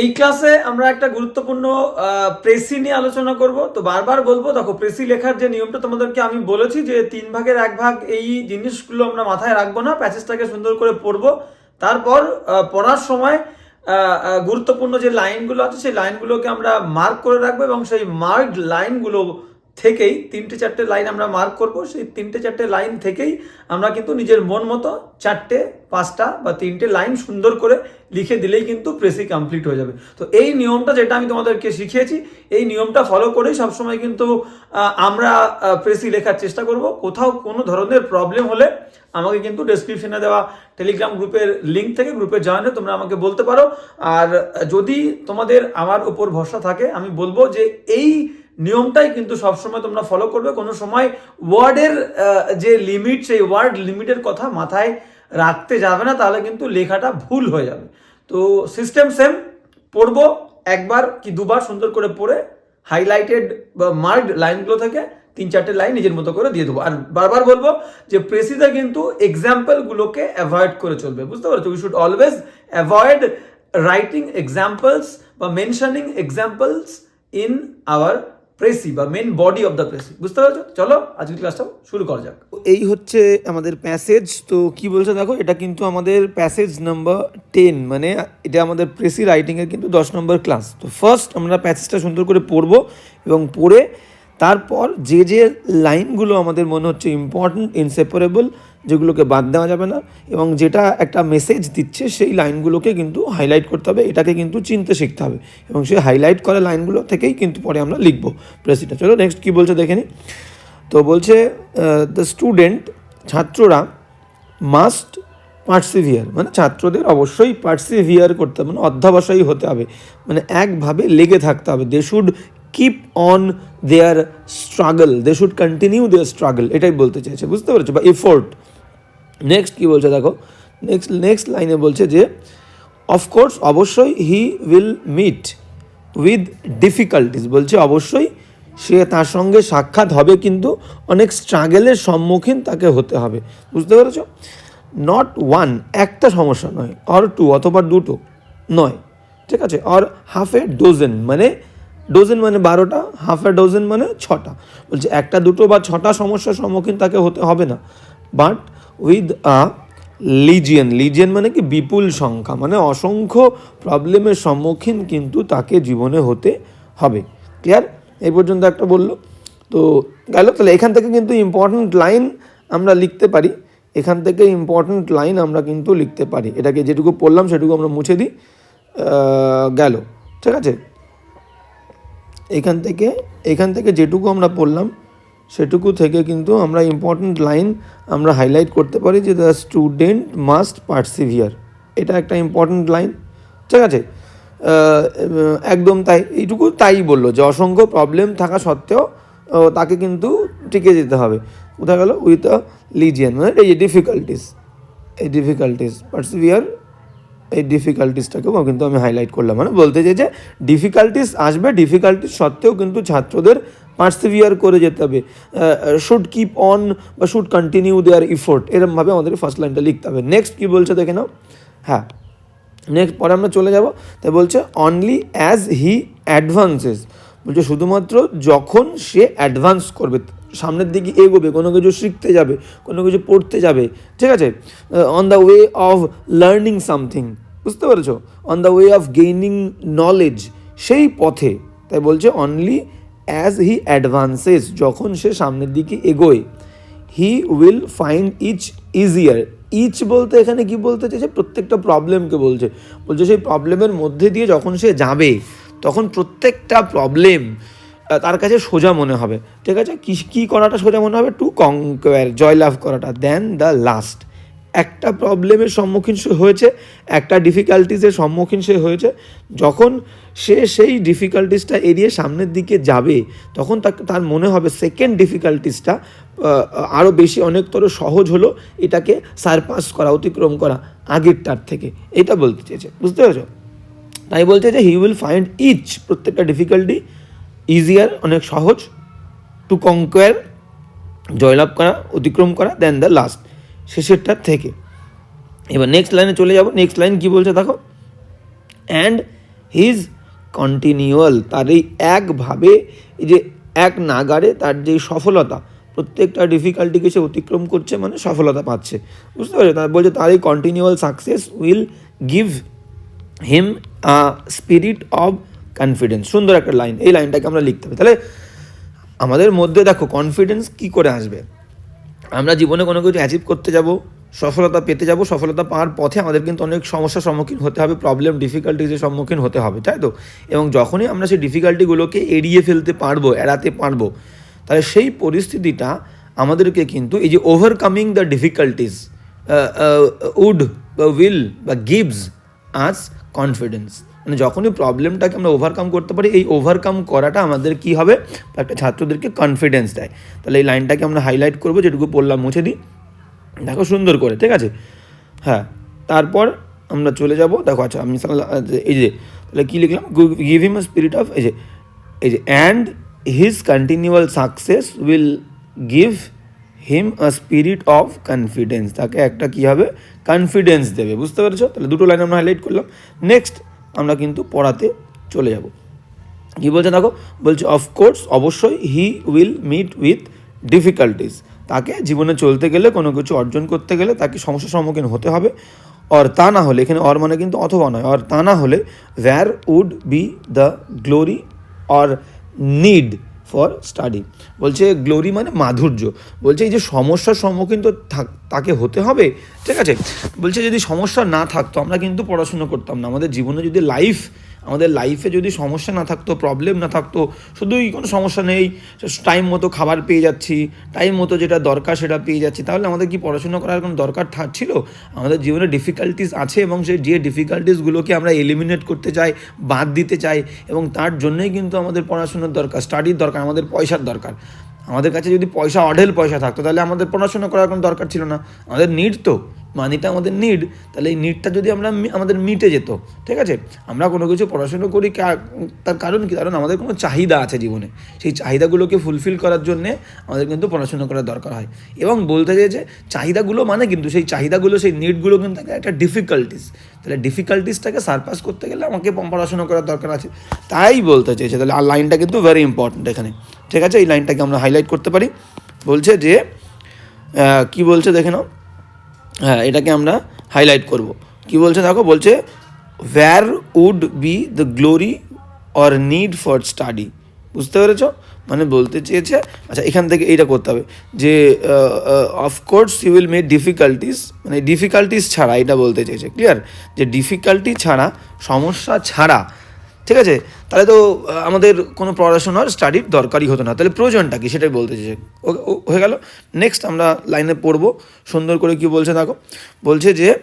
এই ক্লাসে আমরা একটা গুরুত্বপূর্ণ প্রেসি নিয়ে আলোচনা করব। তো বারবার বলব, দেখো প্রেসি লেখার যে নিয়মটা তোমাদেরকে আমি বলেছি যে তিন ভাগের এক ভাগ এই জিনিসগুলো আমরা মাথায় রাখব না, প্যাচেসটাকে সুন্দর করে পড়ব। তারপর পড়ার সময় গুরুত্বপূর্ণ যে লাইনগুলো আছে, সেই লাইনগুলোকে আমরা মার্ক করে রাখব এবং সেই মার্কড লাইনগুলো থেকেই তিনটে চারটে লাইন আমরা মার্ক করব। সেই তিনটে চারটে লাইন থেকেই আমরা কিন্তু নিজের মন মতো চারটে, পাঁচটা বা তিনটে লাইন সুন্দর করে লিখে দিলেই কিন্তু প্রেসি কমপ্লিট হয়ে যাবে। তো এই নিয়মটা যেটা আমি তোমাদেরকে শিখিয়েছি, এই নিয়মটা ফলো করেই সবসময় কিন্তু আমরা প্রেসি লেখার চেষ্টা করব। কোথাও কোনো ধরনের প্রবলেম হলে আমাকে কিন্তু ডেসক্রিপশনে দেওয়া টেলিগ্রাম গ্রুপের লিঙ্ক থেকে গ্রুপে জয়েন তোমরা আমাকে বলতে পারো। আর যদি তোমাদের আমার উপর ভরসা থাকে, আমি বলব যে এই নিয়মটাই কিন্তু সবসময় তোমরা ফলো করবে। কোনো সময় ওয়ার্ডের যে লিমিট সেই ওয়ার্ড লিমিটের কথা মাথায় রাখতে যাবে না, তাহলে কিন্তু লেখাটা ভুল হয়ে যাবে। তো সিস্টেম সেম পড়ব একবার কি দুবার সুন্দর করে পড়ে হাইলাইটেড বা মার্কড লাইনগুলো থেকে তিন চারটে লাইন নিজের মতো করে দিয়ে দেবো। আর বারবার বলব যে প্রেসিদা কিন্তু এক্সাম্পলগুলোকে অ্যাভয়েড করে চলবে, বুঝতে পারছ? We should always avoid writing examples বা mentioning examples in our precis বা main body of the precis বুঝতে পারছ? চলো, আজকের ক্লাসটা শুরু করা যাক। এই হচ্ছে আমাদের প্যাসেজ তো কি বলছে দেখো, এটা কিন্তু আমাদের প্যাসেজ নাম্বার টেন মানে এটা আমাদের প্রেসি রাইটিংয়ের কিন্তু দশ নম্বর ক্লাস তো ফার্স্ট আমরা প্যাসেজটা সুন্দর করে পড়ব এবং পড়ে তারপর যে যে লাইনগুলো আমাদের মনে হচ্ছে ইম্পর্ট্যান্ট ইনসেপারেবল যেগুলোকে বাদ দেওয়া যাবে না, এবং যেটা একটা মেসেজ দিচ্ছে, সেই লাইনগুলোকে কিন্তু হাইলাইট করতে হবে, এটাকে কিন্তু চিনতে শিখতে হবে, এবং সেই হাইলাইট করা লাইনগুলো থেকেই কিন্তু পরে আমরা লিখব প্রেসিটা চলো নেক্সট কী বলছে দেখে নিই। তো বলছে দ্য স্টুডেন্ট ছাত্ররা মাস্ট পার্সিভিয়ার মানে ছাত্রদের অবশ্যই পার্সিভিয়ার করতে হবে মানে অধ্যাবসায়ী হতে হবে মানে একভাবে লেগে থাকতে হবে they should keep on their struggle they should continue their struggle এটাই বলতে চাইছে। বুঝতে পেরেছ? বা এফোর্ট নেক্সট কী বলছে দেখো? নেক্সট নেক্সট লাইনে বলছে যে অফকোর্স অবশ্যই he will meet with difficulties বলছে, অবশ্যই সে তার সঙ্গে সাক্ষাৎ হবে, কিন্তু অনেক স্ট্রাগেলের সম্মুখীন তাকে হতে হবে। বুঝতে পেরেছ? নট ওয়ান একটা সমস্যা নয়। অর টু অথবা দুটো নয়। ঠিক আছে? অর হাফ এ ডোজেন মানে ডোজেন মানে বারোটা হাফ এ ডোজেন মানে ছটা। বলছে, একটা দুটো বা ছটা সমস্যার সম্মুখীন তাকে হতে হবে না। বাট উইথ আ লিজিয়ান লিজিয়ান মানে কি? বিপুল সংখ্যা। মানে অসংখ্য প্রবলেমের সম্মুখীন কিন্তু তাকে জীবনে হতে হবে। ক্লিয়ার এই পর্যন্ত একটা বলল। তো গেল। তাহলে এখান থেকে কিন্তু ইম্পর্ট্যান্ট লাইন আমরা লিখতে পারি। এখান থেকে ইম্পর্ট্যান্ট লাইন আমরা কিন্তু লিখতে পারি। এটাকে যেটুকু পড়লাম, সেটুকু আমরা মুছে দিই। গেল। ঠিক আছে? এখান থেকে এখান থেকে যেটুকু আমরা পড়লাম, সেটুকু থেকে কিন্তু আমরা ইম্পর্ট্যান্ট লাইন আমরা হাইলাইট করতে পারি যে দ্য স্টুডেন্ট মাস্ট পার্সিভিয়ার এটা একটা ইম্পর্ট্যান্ট লাইন ঠিক আছে? একদম তাই, এইটুকু তাই বলল যে অসংখ্য প্রবলেম থাকা সত্ত্বেও তাকে কিন্তু টিকে যেতে হবে। কোথায় গেল? উইথ আ লিজিয়ান মানে এই ডিফিকাল্টিস এই ডিফিকাল্টিস পার্সিভিয়ার এই ডিফিকাল্টিসটাকেও কিন্তু আমি হাইলাইট করলাম। মানে বলতে চাই যে ডিফিকাল্টিস আসবে ডিফিকাল্টিস সত্ত্বেও কিন্তু ছাত্রদের পার্সিভিয়ার করে যেতে হবে। শুড কিপ অন বা শুড কন্টিনিউ দেয়ার ইফোর্ট এরমভাবে আমাদের ফার্স্ট লাইনটা লিখতে হবে। নেক্সট কী বলছে দেখে নাও। হ্যাঁ। নেক্সট পরে আমরা চলে যাব। তাই বলছে অনলি অ্যাজ হি অ্যাডভান্সেস বলছে, শুধুমাত্র যখন সে অ্যাডভান্স করবে। সামনের দিকে এগোবে, কোনো কিছু শিখতে যাবে, কোনো কিছু পড়তে যাবে। ঠিক আছে? On the way of learning something বুঝতে পেরেছ? On the way of gaining knowledge সেই পথে, তাই বলছে অনলি অ্যাজ হি অ্যাডভান্সেস যখন সে সামনের দিকে এগোয় he will find each easier each বলতে এখানে কি বলতে চাইছে? প্রত্যেকটা প্রবলেমকে বলছে। বলছে, সেই প্রবলেমের মধ্যে দিয়ে যখন সে যাবে, তখন প্রত্যেকটা প্রবলেম তার কাছে সোজা মনে হবে। ঠিক আছে? কি, কী করাটা সোজা মনে হবে? টু কঙ্কোয়ার জয়লাভ করাটা। দেন দ্য লাস্ট একটা প্রবলেমের সম্মুখীন সে হয়েছে, একটা ডিফিকাল্টিসের সম্মুখীন সে হয়েছে। যখন সে সেই ডিফিকাল্টিসটা এড়িয়ে সামনের দিকে যাবে, তখন তার মনে হবে সেকেন্ড ডিফিকাল্টিসটা আরও বেশি অনেকতর সহজ হলো এটাকে সারপাস করা, অতিক্রম করা আগের তার থেকে। এটা বলতে চেয়েছে, বুঝতে পেরেছ? তাই বলছে যে হি উইল ফাইন্ড ইচ প্রত্যেকটা ডিফিকাল্টি ইজিয়ার অনেক সহজ টু কঙ্কোয়ার জয়লাভ করা, অতিক্রম করা দেন দ্য লাস্ট শেষেরটার থেকে। এবার নেক্সট লাইনে চলে যাব। নেক্সট লাইন কি বলছে দেখো? অ্যান্ড হিজ কন্টিনিউয়াল তার এই একভাবে, এই যে এক নাগারে তার যে সফলতা, প্রত্যেকটা ডিফিকাল্টিকে সে অতিক্রম করছে মানে সফলতা পাচ্ছে। বুঝতে পারছ? তার বলছে তার এই continual success will give him a spirit of confidence সুন্দর একটা লাইন এই লাইনটাকে আমরা লিখতে হবে। তাহলে আমাদের মধ্যে দেখো কনফিডেন্স কি করে আসবে? আমরা জীবনে কোনো কিছু অ্যাচিভ করতে যাব, সফলতা পেতে যাব, সফলতা পাওয়ার পথে আমাদের কিন্তু অনেক সমস্যার সম্মুখীন হতে হবে প্রবলেম ডিফিকাল্টিজের সম্মুখীন হতে হবে, তাই তো? এবং যখনই আমরা সেই ডিফিকাল্টিগুলোকে এড়িয়ে ফেলতে পারব, এড়াতে পারব, তাহলে সেই পরিস্থিতিটা আমাদেরকে কিন্তু এই যে ওভারকামিং দ্য ডিফিকাল্টিস উড বা উইল বা গিভস আস কনফিডেন্স মানে যখনই প্রবলেমটাকে আমরা ওভারকাম করতে পারি, এই ওভারকাম করাটা আমাদের কি হবে? একটা ছাত্রদেরকে কনফিডেন্স দেয়। তাহলে এই লাইনটাকে আমরা হাইলাইট করব, যেটুকু পড়লাম মুছে দিই। দেখো সুন্দর করে, ঠিক আছে? হ্যাঁ তারপর আমরা চলে যাব। দেখো আচ্ছা আমি এই যে, তাহলে কী লিখলাম? গিভ হিম স্পিরিট অফ এই যে এই যে and his continual success will give him a spirit of confidence তাকে একটা কী হবে? কনফিডেন্স দেবে, বুঝতে পেরেছ? তাহলে দুটো লাইন আমরা হাইলাইট করলাম। নেক্সট আমরা কিন্তু পড়াতে চলে যাব। কী বলছে দেখো? বলছে অফকোর্স অবশ্যই he will meet with difficulties তাকে জীবনে চলতে গেলে, কোনো কিছু অর্জন করতে গেলে তাকে সমস্যার সম্মুখীন হতে হবে। অর তা না হলে, এখানে অর মানে কিন্তু অথবা নয়। অর তা না হলে where would be the glory or need for study. বলছে, গ্লোরি মানে মাধুর্য। বলছে, এই যে সমস্যার সম্মুখীন তো তাকে হতে হবে? ঠিক আছে? বলছে, যদি সমস্যা না থাকতো, আমরা কিন্তু পড়াশুনো করতাম না। আমাদের জীবনে যদি লাইফ আমাদের লাইফে যদি সমস্যা না থাকতো প্রবলেম না থাকতো, শুধুই কোনো সমস্যা নেই টাইম মতো খাবার পেয়ে যাচ্ছি টাইম মতো যেটা দরকার সেটা পেয়ে যাচ্ছি, তাহলে আমাদের কি পড়াশোনা করার কোনো দরকার থাকছিল আমাদের জীবনে ডিফিকাল্টিস আছে এবং সেই যে ডিফিকাল্টিসগুলোকে আমরা এলিমিনেট করতে চাই, বাদ দিতে চাই, এবং তার জন্যই কিন্তু আমাদের পড়াশোনার দরকার স্টাডির দরকার, আমাদের পয়সার দরকার। আমাদের কাছে যদি পয়সা, অঢেল পয়সা থাকতো, তাহলে আমাদের পড়াশোনা করার কোনো দরকার ছিল না। আমাদের নিড তো। মানিটা আমাদের নিড তাহলে এই নিডটা যদি আমরা আমাদের মিটে যেত, ঠিক আছে? আমরা কোনো কিছু পড়াশুনো করি তার কারণ কি? কারণ আমাদের কোনো চাহিদা আছে জীবনে। সেই চাহিদাগুলোকে ফুলফিল করার জন্যে আমাদের কিন্তু পড়াশুনো করার দরকার হয়। এবং বলতে চেয়েছে চাহিদাগুলো মানে কিন্তু সেই চাহিদাগুলো, সেই নিডগুলো কিন্তু একটা ডিফিকাল্টিস তাহলে ডিফিকাল্টিসটাকে সারপাস করতে গেলে আমাকে পড়াশোনা করার দরকার আছে। তাই বলতে চেয়েছে, তাহলে আর লাইনটা কিন্তু ভেরি ইম্পর্ট্যান্ট এখানে। ঠিক আছে? এই লাইনটাকে আমরা হাইলাইট করতে পারি। বলছে যে কি বলছে দেখে নাও। হ্যাঁ এটাকে আমরা হাইলাইট করব। কি বলছে দেখো, বলছে where would be the glory or need for study বুঝতে পেরেছ? মানে বলতে চেয়েছে আচ্ছা এখান থেকে এইটা করতে হবে যে of course you will make difficulties মানে ডিফিকাল্টিস ছাড়া, এটা বলতে চেয়েছে ক্লিয়ার যে ডিফিকাল্টি ছাড়া, সমস্যা ছাড়া ঠিক আছে? তাহলে তো আমাদের কোনো পড়াশোনার স্টাডির দরকারই হতো না। তাহলে প্রয়োজনটা কি? সেটাই বলতে ও- হয়ে গেল। নেক্সট আমরা লাইনে পড়ব। সুন্দর করে কি বলছে দেখো? বলছে যে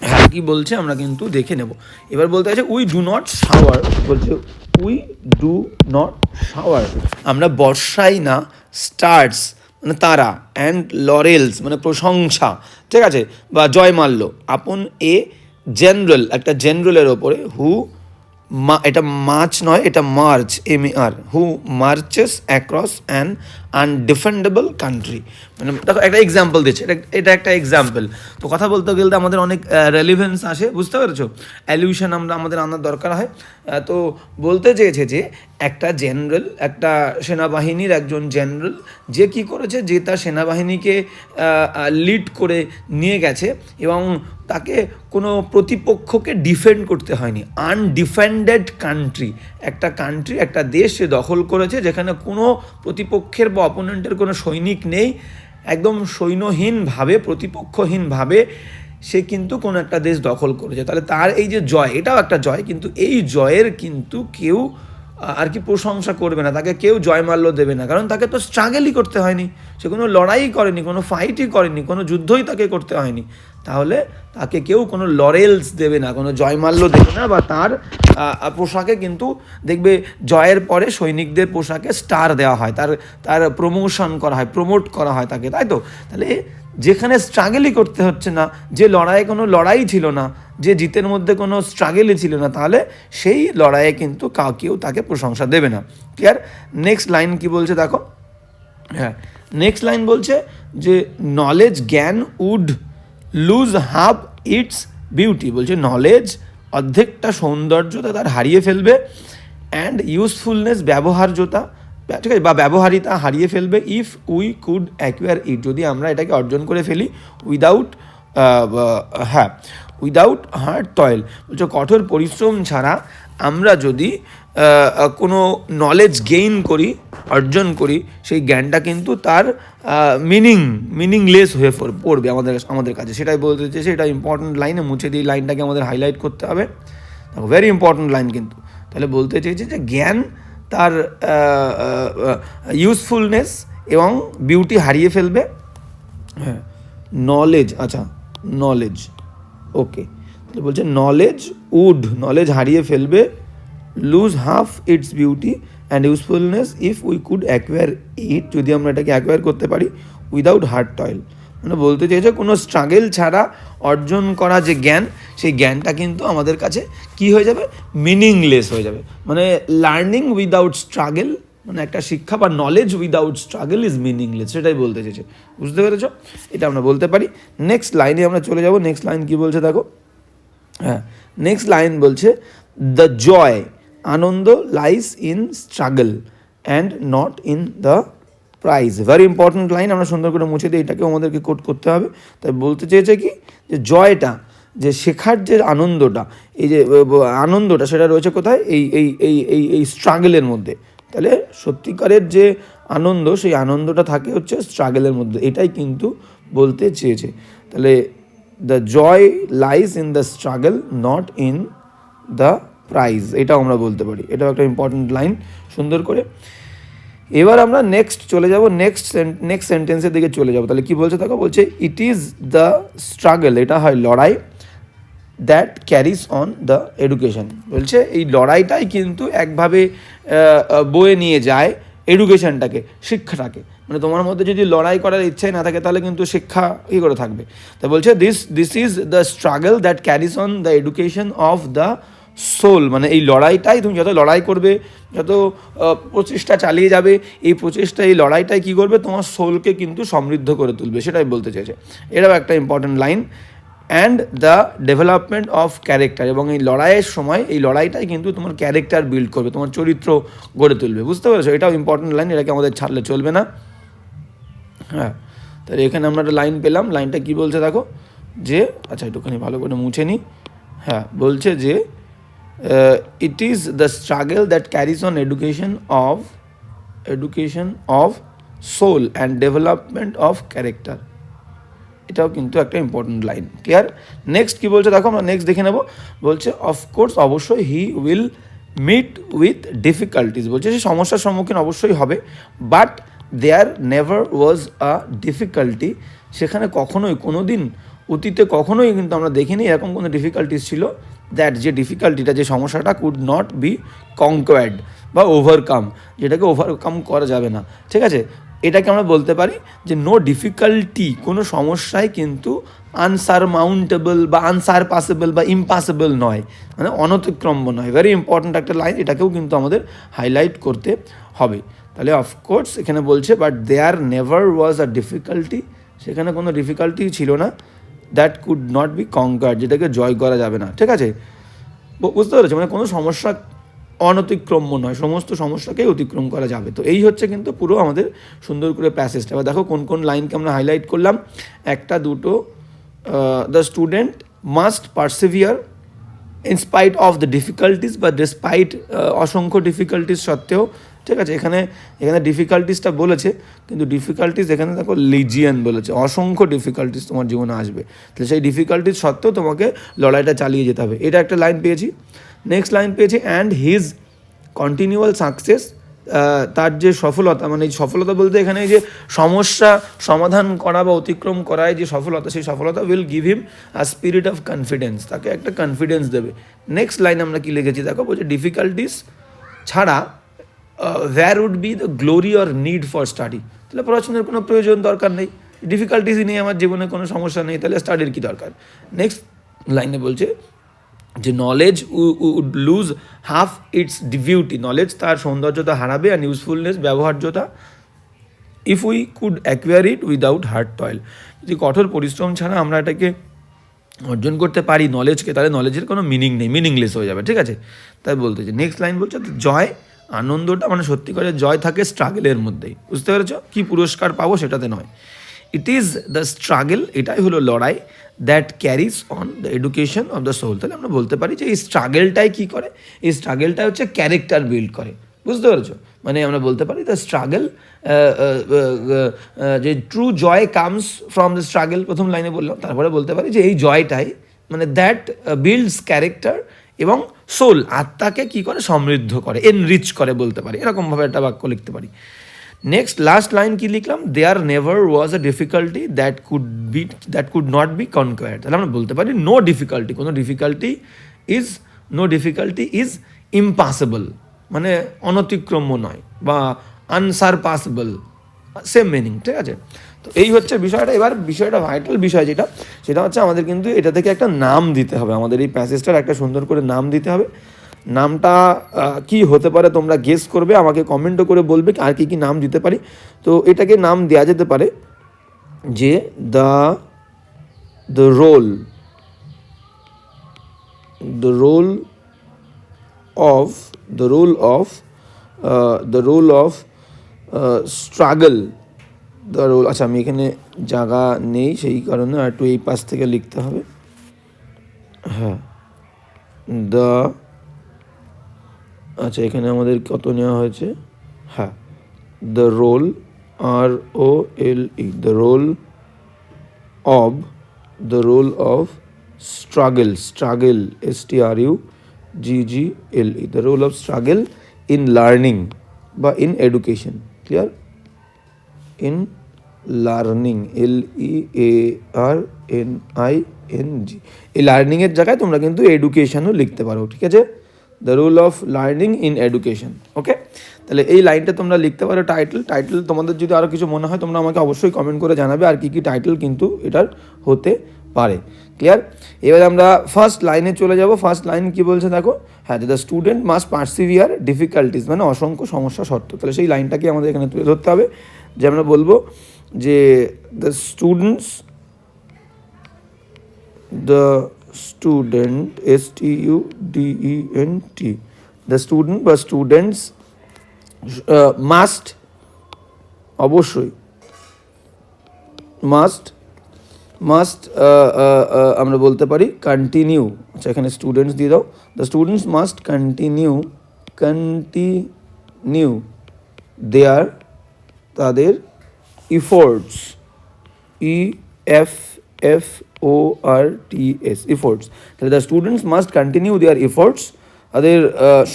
হ্যাঁ কী বলছে আমরা কিন্তু দেখে নেব। এবার বলতে আছে উই ডু নট শাওয়ার বলছে উই ডু নট শাওয়ার আমরা বর্ষাই না স্টার্স মানে তারা অ্যান্ড লরেলস মানে প্রশংসা, ঠিক আছে? বা জয়মাল্য আপন এ জেনারেল একটা জেনারেলের ওপরে হু এটা মার্চ নয় এটা march M R who marches across an undefendable country মানে দেখো, একটা এক্সাম্পল দিচ্ছে। এটা এটা একটা এক্সাম্পল তো কথা বলতে গেলে আমাদের অনেক রেলিভেন্স আসে, বুঝতে পেরেছ? অ্যালিউশন আমরা আমাদের আনার দরকার হয়। তো বলতে চেয়েছে যে, একটা জেনারেল একটা সেনাবাহিনীর একজন জেনারেল যে কি করেছে, যে তার সেনাবাহিনীকে লিড করে নিয়ে গেছে এবং তাকে কোনো প্রতিপক্ষকে ডিফেন্ড করতে হয়নি। আনডিফেন্ডেড কান্ট্রি একটা কান্ট্রি একটা দেশ সে দখল করেছে যেখানে কোনো প্রতিপক্ষের বা অপোনেন্টের কোনো সৈনিক নেই, একদম সৈন্যহীনভাবে, প্রতিপক্ষহীনভাবে সে কিন্তু কোনো একটা দেশ দখল করেছে। তাহলে তার এই যে জয়, এটাও একটা জয়, কিন্তু এই জয়ের কিন্তু কেউ আর কি প্রশংসা করবে না, তাকে কেউ জয়মাল্য দেবে না, কারণ তাকে তো স্ট্রাগেলই করতে হয়নি। সে কোনো লড়াই করেনি, কোনো ফাইটই করেনি, কোনো যুদ্ধই তাকে করতে হয়নি। তাহলে তাকে কেউ কোনো লরেলস দেবে না, কোনো জয়মাল্য দেবে না বা তার পোশাকে কিন্তু দেখবে জয়ের পরে সৈনিকদের পোশাকে স্টার দেওয়া হয়, তার তার প্রমোশন করা হয় প্রমোট করা হয় তাকে, তাই তো? তাহলে যেখানে স্ট্রাগেলই করতে হচ্ছে না, যে লড়াইয়ে কোনো লড়াই ছিল না, যে জিতের মধ্যে কোনো স্ট্রাগেলই ছিল না, তাহলে সেই লড়াইয়ে কিন্তু কাউ কেউ তাকে প্রশংসা দেবে না। ক্লিয়ার নেক্সট লাইন কি বলছে দেখো? হ্যাঁ নেক্সট লাইন বলছে যে নলেজ জ্ঞান, would lose half its beauty বলছে নলেজ, অর্ধেকটা সৌন্দর্যতা তার হারিয়ে ফেলবে অ্যান্ড ইউজফুলনেস ব্যবহার্যতা, ঠিক আছে, বা ব্যবহারিতা হারিয়ে ফেলবে if we could acquire it যদি আমরা এটাকে অর্জন করে ফেলি উইদাউট হ্যাঁ উইদাউট হার্ড টয়েল বলছো কঠোর পরিশ্রম ছাড়া আমরা যদি কোনো নলেজ গেইন করি, অর্জন করি, সেই জ্ঞানটা কিন্তু তার মিনিং মিনিংলেস হয়ে পড়- পড়বে আমাদের আমাদের কাছে। সেটাই বলতে চেয়েছে এটা ইম্পর্ট্যান্ট লাইনে মুছে দিয়ে লাইনটাকে আমাদের হাইলাইট করতে হবে। ভেরি ইম্পর্ট্যান্ট লাইন কিন্তু। তাহলে বলতে চেয়েছে যে জ্ঞান তার ইউজফুলনেস এবং বিউটি হারিয়ে ফেলবে। হ্যাঁ নলেজ আচ্ছা নলেজ ওকে বলছে নলেজ উড নলেজ হারিয়ে ফেলবে lose half its beauty and usefulness if we could acquire it যদি আমরা এটাকে অ্যাকোয়ার করতে পারি উইদাউট হার্ড টয়েল মানে বলতে চাইছে কোনো স্ট্রাগেল ছাড়া অর্জন করা যে জ্ঞান, সেই জ্ঞানটা কিন্তু আমাদের কাছে কি হয়ে যাবে? মিনিংলেস হয়ে যাবে। মানে লার্নিং উইদাউট স্ট্রাগেল মানে একটা শিক্ষা বা knowledge without struggle is meaningless সেটাই বলতে চেয়েছে বুঝতে পেরেছ? এটা আমরা বলতে পারি। নেক্সট লাইনে আমরা চলে যাব। নেক্সট লাইন কি বলছে দেখো? হ্যাঁ নেক্সট লাইন বলছে the joy Ananda lies in struggle and not in the prize very important line আমরা সুন্দর করে মুছে দিই এটাকেও আমাদেরকে কোট করতে হবে। তাই বলতে চেয়েছে কি? যে জয়টা, যে শেখার যে আনন্দটা, এই যে আনন্দটা, সেটা রয়েছে কোথায়? এই এই এই এই এই স্ট্রাগলের মধ্যে। তাহলে সত্যিকারের যে আনন্দ, সেই আনন্দটা থাকে হচ্ছে স্ট্রাগলের মধ্যে। এটাই কিন্তু বলতে চেয়েছে। তাহলে the joy lies in the struggle not in the prize এটাও আমরা বলতে পারি। এটাও একটা ইম্পর্টেন্ট লাইন সুন্দর করে। এবার আমরা নেক্সট চলে যাব নেক্সট নেক্সট সেন্টেন্সের দিকে চলে যাব। তাহলে কি বলছে দেখো, বলছে ইট ইজ দ্য স্ট্রাগল এটা হয় লড়াই that carries on the education বলছে, এই লড়াইটাই কিন্তু একভাবে বয়ে নিয়ে যায় এডুকেশনটাকে শিক্ষাটাকে। মানে তোমার মধ্যে যদি লড়াই করার ইচ্ছাই না থাকে, তাহলে কিন্তু শিক্ষা কী করে থাকবে। তা বলছে this this is the struggle that carries on the education of the soul মানে এই লড়াইটাই তুমি যত লড়াই করবে, যত প্রচেষ্টা চালিয়ে যাবে, এই প্রচেষ্টা, এই লড়াইটাই কী করবে? তোমার সোলকে কিন্তু সমৃদ্ধ করে তুলবে, সেটাই বলতে চাইছে। এটাও একটা important line and the development of character এবং এই লড়াইয়ের সময়, এই লড়াইটাই কিন্তু তোমার ক্যারেক্টার বিল্ড করবে, তোমার চরিত্র গড়ে তুলবে। বুঝতে পেরেছ? এটাও ইম্পর্ট্যান্ট লাইন এটাকে আমাদের ছাড়লে চলবে না। হ্যাঁ তাহলে এখানে আমরা একটা লাইন পেলাম। লাইনটা কি বলছে দেখো? যে আচ্ছা একটুখানি ভালো করে মুছে নিই হ্যাঁ বলছে যে it is the struggle that carries on education of education of soul and development of character এটাও কিন্তু একটা ইম্পর্টেন্ট লাইন ক্লিয়ার নেক্সট কি বলছে? দেখো আমরা নেক্সট দেখে নেব। বলছে অফকোর্স অবশ্যই he will meet with difficulties বলছে সে সমস্যার সম্মুখীন অবশ্যই হবে but there never was a difficulty সেখানে কখনোই কোনো দিন অতীতে কখনোই কিন্তু আমরা দেখিনি এরকম কোনো ডিফিকাল্টিস ছিল। দ্যাট যে ডিফিকাল্টিটা যে সমস্যাটা কুড নট বি কনকোয়ার্ড বা ওভারকাম যেটাকে ওভারকাম করা যাবে না। ঠিক আছে? এটাকে আমরা বলতে পারি যে নো ডিফিকাল্টি কোনো সমস্যাই কিন্তু আনসারমাউন্টেবল বা আনসার পাসেবল বা ইম্পাসেবল নয়। মানে অনতিক্রম্য নয়। ভেরি ইম্পর্ট্যান্ট একটা লাইন এটাকেও কিন্তু আমাদের হাইলাইট করতে হবে। তাহলে অফকোর্স এখানে বলছে but there never was a difficulty সেখানে কোনো ডিফিকাল্টি ছিল না। That could not be conquer যেটাকে জয় করা যাবে না। ঠিক আছে? বুঝতে পেরেছ? মানে কোনো সমস্যা অনতিক্রম্য নয়, সমস্ত সমস্যাকেই অতিক্রম করা যাবে। তো এই হচ্ছে কিন্তু পুরো আমাদের সুন্দর করে প্যাসেজটা এবার দেখো কোন কোন লাইনকে আমরা হাইলাইট করলাম। একটা, দুটো the student must persevere in spite of the difficulties বা ডিসপাইট অসংখ্য ডিফিকাল্টিস সত্ত্বেও ঠিক আছে, এখানে এখানে ডিফিকাল্টিসটা বলেছে, কিন্তু ডিফিকাল্টিস এখানে দেখো লিজিয়ান বলেছে, অসংখ্য ডিফিকাল্টিস তোমার জীবনে আসবে। তাহলে সেই ডিফিকাল্টিস সত্ত্বেও তোমাকে লড়াইটা চালিয়ে যেতে হবে। এটা একটা লাইন পেয়েছি। নেক্সট লাইন পেয়েছি অ্যান্ড হিজ কন্টিনিউয়াল সাকসেস তার যে সফলতা মানে এই সফলতা বলতে এখানে যে সমস্যা সমাধান করা বা অতিক্রম করায় যে সফলতা, সেই সফলতা will give him a spirit of confidence তাকে একটা কনফিডেন্স দেবে। নেক্সট লাইন আমরা কি লিখেছি? দেখো, বলছে ডিফিকাল্টিস ছাড়া where would be the glory or need for study তাহলে পড়াশোনার কোনো প্রয়োজন, দরকার নেই। ডিফিকাল্টিসই নেই আমার জীবনে কোনো সমস্যা নেই, তাহলে স্টাডির কী দরকার? নেক্সট লাইনে বলছে যে knowledge would lose half its beauty knowledge তার সৌন্দর্যতা হারাবে and usefulness ব্যবহার্যতা। If we could acquire it without hard toil যদি কঠোর পরিশ্রম ছাড়া আমরা এটাকে অর্জন করতে পারি নলেজকে তাহলে নলেজের কোনো মিনিং নেই মিনিংলেস হয়ে যাবে, ঠিক আছে? তাই বলতে নেক্সট লাইন বলছে জয় আনন্দটা মানে সত্যি করে জয় থাকে স্ট্রাগলের মধ্যেই। বুঝতে পেরেছ? কি পুরস্কার পাবো সেটাতে নয়। ইট ইজ দ্য স্ট্রাগল এটাই হলো লড়াই that carries on the education of the soul তাহলে আমরা বলতে পারি যে এই স্ট্রাগলটাই কী করে? এই স্ট্রাগলটা হচ্ছে ক্যারেক্টার বিল্ড করে। বুঝতে পেরেছ? মানে আমরা বলতে পারি দ্য স্ট্রাগল যে true joy comes from the struggle প্রথম লাইনে বললাম, তারপরে বলতে পারি যে এই জয়টাই মানে দ্যাট বিল্ডস ক্যারেক্টার এবং সোল, আত্মাকে কি করে? সমৃদ্ধ করে এনরিচ করে বলতে পারি। এরকমভাবে একটা বাক্য লিখতে পারি। নেক্সট লাস্ট লাইন কি লিখলাম? There never was a difficulty that could be that could not be conquered তাহলে আমরা বলতে পারি নো ডিফিকাল্টি কোনো difficulty is no difficulty is impossible মানে অনতিক্রম্য নয় বা আনসারপাসিবল সেম মিনিং ঠিক আছে? তো এই হচ্ছে বিষয়টা। এবার বিষয়টা ভাইটাল বিষয় যেটা, সেটা হচ্ছে আমাদের কিন্তু এটা থেকে একটা নাম দিতে হবে। আমাদের এই প্যাসেজটার একটা সুন্দর করে নাম দিতে হবে। নামটা কি হতে পারে তোমরা গেস করবে, আমাকে কমেন্টও করে বলবে আর কি কি নাম দিতে পারি। তো এটাকে নাম দেওয়া যেতে পারে যে the the role the role of the role of the role of of ধরো আচ্ছা আমি এখানে জায়গা নেই, সেই কারণে আর একটু এই পাশ থেকে লিখতে হবে। হ্যাঁ। দ আচ্ছা এখানে আমাদের কত নেওয়া হয়েছে? হ্যাঁ। The role, R O L E the role of the role of struggle, struggle S T R U G G L E the role of struggle in learning বা in education, clear? In learning l e a r N i n g এই লার্নিংয়ের জায়গায় তোমরা কিন্তু এডুকেশনও লিখতে পারো, ঠিক আছে? The role of learning in education okay তাহলে এই লাইনটা তোমরা লিখতে পারো টাইটেল টাইটেল তোমাদের যদি আরও কিছু মনে হয়, তোমরা আমাকে অবশ্যই কমেন্ট করে জানাবে আর কি কি টাইটেল কিন্তু এটার হতে পারে। ক্লিয়ার এবার আমরা ফার্স্ট লাইনে চলে যাব। ফার্স্ট লাইন কি বলছে দেখো? হ্যাঁ the student must persevere difficulties মানে অসংখ্য সমস্যা সত্য তাহলে সেই লাইনটাকে আমাদের এখানে তুলে ধরতে হবে। যে আমরা বলব যে the students the student S T U d e n t, the student বা স্টুডেন্টস মাস্ট অবশ্যই মাস্ট মাস্ট আমরা বলতে পারি কন্টিনিউ আচ্ছা এখানে স্টুডেন্টস দিয়ে দাও the students must continue continue their তাদের efforts E F F O R T S efforts তাহলে the students must continue their efforts তাদের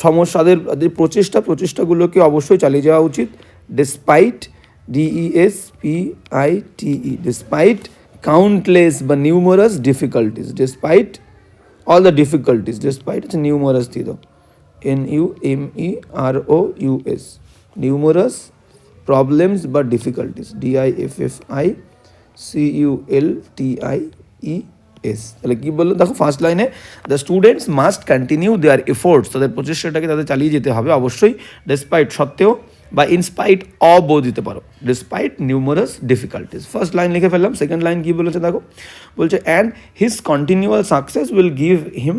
সমস্যা তাদের তাদের প্রচেষ্টা, প্রচেষ্টাগুলোকে অবশ্যই চালিয়ে যাওয়া উচিত। Despite D E S P I T E despite countless বা numerous difficulties despite all the difficulties despite হচ্ছে নিউমারাস দিয়ে দাও N U M E R O U S numerous problems বা difficulties D I F F I C U L T I E S তাহলে কী বলল? দেখো first লাইনে the students must continue their efforts তাদের প্রচেষ্টাটাকে তাদের চালিয়ে যেতে হবে অবশ্যই ডিসপাইট সত্ত্বেও বা ইনস্পাইট অবও দিতে পারো। Despite numerous difficulties first line লিখে ফেললাম সেকেন্ড লাইন কী বলেছে দেখো? বলছে and his continual success will give him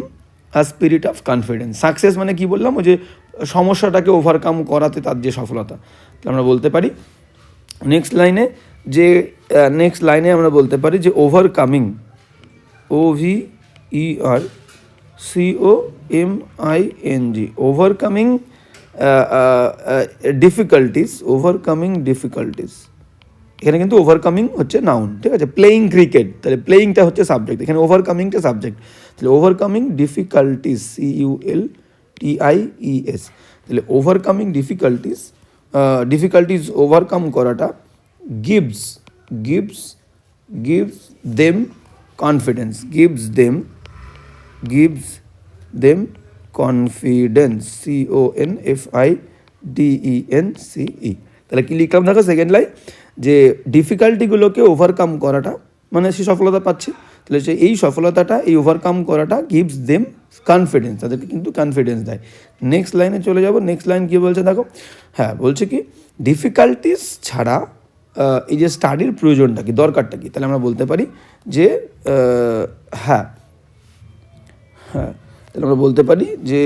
a spirit of confidence success মানে কি বললাম? ওই যে সমস্যাটাকে ওভারকাম করাতে তার যে সফলতা। আমরা বলতে পারি নেক্সট লাইনে যে নেক্সট লাইনে আমরা বলতে পারি যে overcoming O V E R C O M I N G overcoming difficulties overcoming difficulties এখানে কিন্তু ওভারকামিং হচ্ছে নাউন ঠিক আছে? প্লেয়িং ক্রিকেট তাহলে প্লেয়িংটা হচ্ছে সাবজেক্ট এখানে ওভারকামিংটা সাবজেক্ট তাহলে overcoming difficulties C U L T I E S তাহলে ওভারকামিং ডিফিকাল্টিস ডিফিকাল্টিস ওভারকাম করাটা gives gives gives them confidence gives them gives them confidence c o n f i d e n c e তাহলে কি লিখলাম দেখো second line যে ডিফিকাল্টিগুলোকে overcome করাটা মানে সে সফলতা পাচ্ছে। তাহলে সে এই সফলতাটা, এই ওভারকাম করাটা গিভস দেম কনফিডেন্স তাদেরকে কিন্তু কনফিডেন্স দেয়। নেক্সট লাইনে চলে যাব নেক্সট লাইন কী বলছে দেখো? হ্যাঁ বলছে কি ডিফিকাল্টিস ছাড়া এই যে স্টাডির প্রয়োজনটা কি, দরকারটা কি? তাহলে আমরা বলতে পারি যে হ্যাঁ হ্যাঁ তাহলে আমরা বলতে পারি যে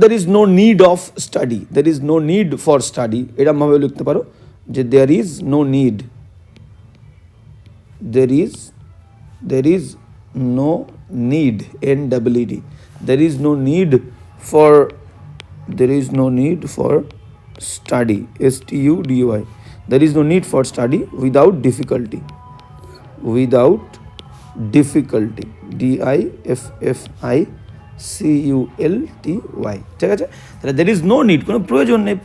there is no need of study there is no need for study এরমভাবে লিখতে পারো যে there is no need there is there is no need n double ed there is no need for there is no need for study s t u d y there is no need for study without difficulty without difficulty d Y ঠিক আছে তাহলে দের is no need কোনো প্রয়োজন নেই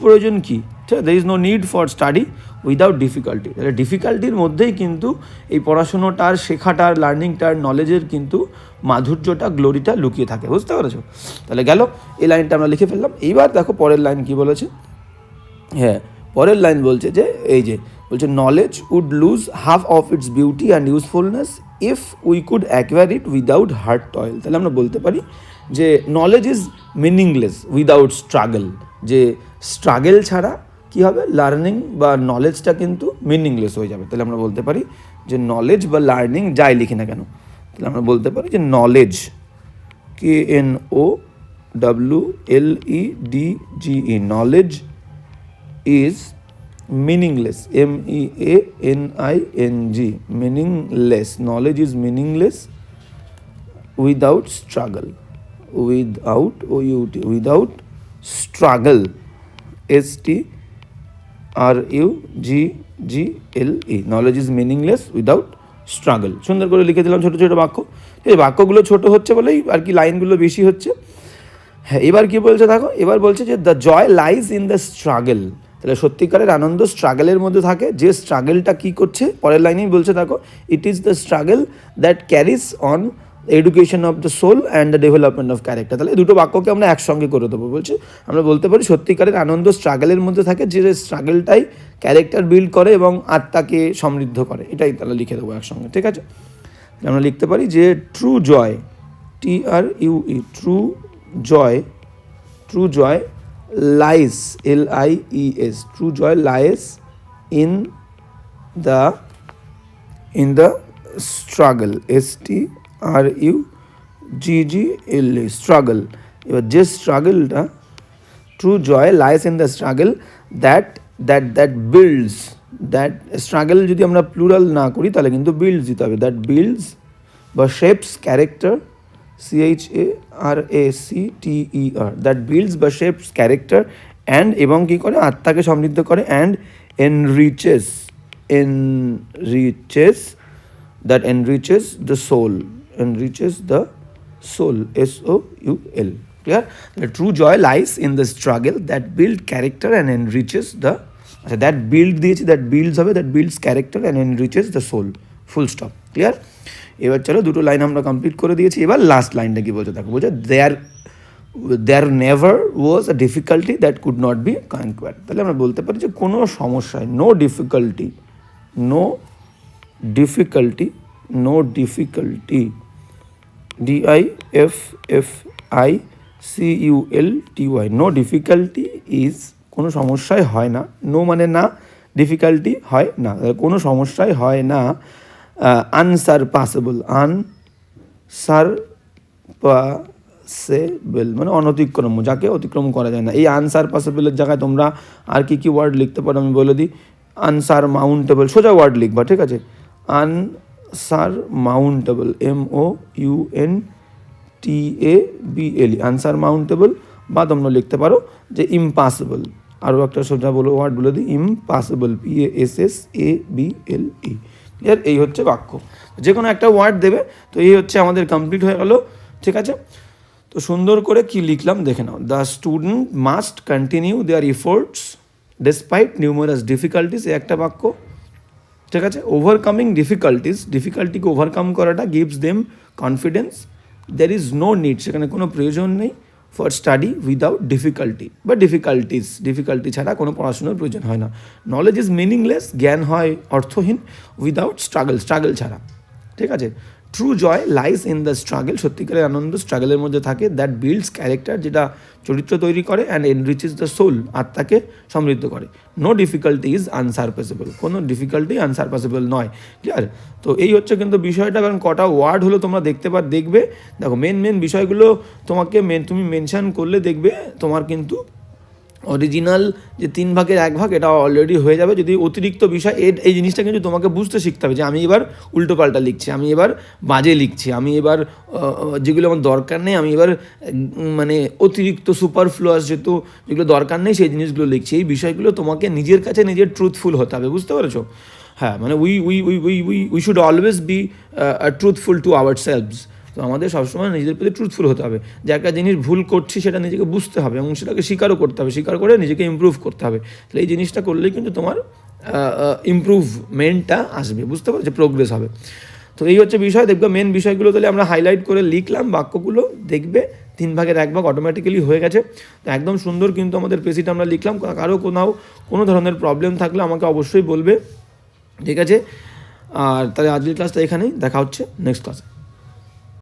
প্রয়োজন কি ঠিক আছে there is no need for study without difficulty তাহলে ডিফিকাল্টির মধ্যেই কিন্তু এই পড়াশুনোটার শেখাটার লার্নিংটার নলেজের কিন্তু মাধুর্যটা গ্লোরিটা লুকিয়ে থাকে। বুঝতে পেরেছ? তাহলে গেল, এই লাইনটা আমরা লিখে ফেললাম। এইবার দেখো পরের লাইন কি বলেছে? হ্যাঁ পরের লাইন বলছে যে, এই যে, বলছে knowledge would lose half of its beauty and usefulness if we could acquire it without hard toil তাহলে আমরা বলতে পারি যে knowledge is meaningless without struggle যে স্ট্রাগল ছাড়া কি হবে? লার্নিং বা নলেজটা কিন্তু মিনিংলেস হয়ে যাবে। তাহলে আমরা বলতে পারি যে নলেজ বা লার্নিং যাই লিখি না কেন, তাহলে আমরা বলতে পারি যে knowledge K N O W L E D G E knowledge is meaningless M E A N I N G meaningless knowledge is meaningless without struggle without O U T without struggle S T R U G G L E knowledge is meaningless without struggle সুন্দর করে লিখে দিলাম ছোটো ছোটো বাক্য। এই বাক্যগুলো ছোট হচ্ছে বলেই আর কি লাইনগুলো বেশি হচ্ছে। হ্যাঁ এবার কি বলছে দেখো? এবার বলছে যে the joy lies in the struggle তাহলে সত্যিকারের আনন্দ স্ট্রাগলের মধ্যে থাকে। যে স্ট্রাগলটা কি করছে? পরের লাইনেই বলছে দেখো it is the struggle that carries on education of the soul and the development of character তাহলে দুটো বাক্যকে আমরা একসঙ্গে করে দেবো, বলছি। আমরা বলতে পারি সত্যিকারের আনন্দ স্ট্রাগলের মধ্যে থাকে, যে স্ট্রাগলটাই ক্যারেক্টার বিল্ড করে এবং আত্মাকে সমৃদ্ধ করে। এটাই তাহলে লিখে দেবো একসঙ্গে, ঠিক আছে? আমরা লিখতে পারি যে true joy T R U E true joy true joy lies L I E S true joy lies in the in the struggle S T R U G G L struggle এবার যে স্ট্রাগলটা true joy lies in the struggle that that that builds that struggle যদি আমরা plural না করি, তাহলে কিন্তু builds দিতে হবে। দ্যাট বিল্ডস বা shapes character C H A R A C T E R that builds বা শেপস ক্যারেক্টার অ্যান্ড এবং কী করে? আত্মাকে সমৃদ্ধ করে and enriches enriches that enriches the soul enriches the soul, S O U L. Clear? The true joy lies in the struggle that build character and enriches the আচ্ছা that build দিয়েছি that builds হবে that builds character and enriches the soul full stop clear এবার চলো দুটো line আমরা complete করে দিয়েছি। এবার লাস্ট লাইনটা কি বলছে? দেখো, বলছে there there never was a difficulty that could not be conquer তাহলে আমরা বলতে পারি যে কোনো সমস্যায় no difficulty no difficulty no difficulty D I F F I C U L T Y no difficulty is কোনো সমস্যাই হয় না। নো মানে না ডিফিকাল্টি হয় না। কোনো সমস্যাই হয় না। আনসার পাসেবল আন সার পাসেবল মানে অনতিক্রম্য, যাকে অতিক্রম করা যায় না। এই আনসার পাসেবলের জায়গায় তোমরা আর কি কি ওয়ার্ড লিখতে পারো আমি বলে দিই। আনসার মাউন্টেবল সোজা ওয়ার্ড লিখবা, ঠিক আছে? Unsurmountable M O U N T A B L unsurmountable বা তোমরা লিখতে পারো যে ইম্পাসিবল। আরও একটা সোজা বলো, ওয়ার্ড বলে দিই, impossible P A S S A B L E clear এই হচ্ছে বাক্য। যে কোনো একটা ওয়ার্ড দেবে, তো এই হচ্ছে আমাদের কমপ্লিট হয়ে গেল, ঠিক আছে? তো সুন্দর করে কি লিখলাম, দেখে নাও। The student must continue their efforts despite numerous difficulties একটা বাক্য। ঠিক আছে? ওভারকামিং ডিফিকাল্টিস ডিফিকাল্টিকে ওভারকাম করাটা gives them confidence there is no need সেখানে কোনো প্রয়োজন নেই ফর স্টাডি উইদাউট ডিফিকাল্টি বা ডিফিকাল্টিস ডিফিকাল্টি ছাড়া কোনো পড়াশোনার প্রয়োজন হয় না। নলেজ ইজ মিনিংলেস জ্ঞান হয় অর্থহীন উইদাউট স্ট্রাগল স্ট্রাগল ছাড়া। ঠিক আছে? True joy lies in the struggle সত্যিকারের আনন্দ স্ট্রাগলের মধ্যে থাকে দ্যাট বিল্ডস ক্যারেক্টার যেটা চরিত্র তৈরি করে অ্যান্ড এনরিচেস দ্য সোল আত্মাকে সমৃদ্ধ করে। নো ডিফিকাল্টি ইজ আনসারপাসেবল কোনো ডিফিকাল্টি আনসারপাসেবল নয়। ক্লিয়ার তো এই হচ্ছে কিন্তু বিষয়টা, কারণ কটা ওয়ার্ড হলো তোমরা দেখতে পার দেখবে। দেখো মেন মেন বিষয়গুলো তোমাকে মেন তুমি মেনশান করলে দেখবে, তোমার কিন্তু অরিজিনাল যে তিন ভাগের এক ভাগ, এটা অলরেডি হয়ে যাবে। যদি অতিরিক্ত বিষয় এই জিনিসটা কিন্তু তোমাকে বুঝতে শিখতে হবে যে আমি এবার উল্টো পাল্টা লিখছি, আমি এবার বাজে লিখছি, আমি এবার যেগুলো আমার দরকার নেই, আমি এবার মানে অতিরিক্ত সুপার ফ্লুয়াস যেহেতু যেগুলো দরকার নেই, সেই জিনিসগুলো লিখছি। এই বিষয়গুলো তোমাকে নিজের কাছে নিজের ট্রুথফুল হতে হবে, বুঝতে পেরেছ? হ্যাঁ মানে we we we we we we should always be truthful to ourselves তো আমাদের সবসময় নিজেদের প্রতি ট্রুথফুল হতে হবে। যে একটা জিনিস ভুল করছি, সেটা নিজেকে বুঝতে হবে এবং সেটাকে স্বীকারও করতে হবে। স্বীকার করে নিজেকে ইমপ্রুভ করতে হবে। তাহলে এই জিনিসটা করলেই কিন্তু তোমার ইমপ্রুভমেন্টটা আসবে। বুঝতে পারছ? প্রোগ্রেস হবে। তো এই হচ্ছে বিষয়। দেখবে মেন বিষয়গুলো তাহলে আমরা হাইলাইট করে লিখলাম। বাক্যগুলো দেখবে তিন ভাগের এক ভাগ অটোমেটিক্যালি হয়ে গেছে। তো একদম সুন্দর কিন্তু আমাদের পেসিটা আমরা লিখলাম। কারও কোথাও কোনো ধরনের প্রবলেম থাকলে আমাকে অবশ্যই বলবে। ঠিক আছে? আর তাহলে আজকের ক্লাসটা এখানেই। দেখা হচ্ছে নেক্সট ক্লাসে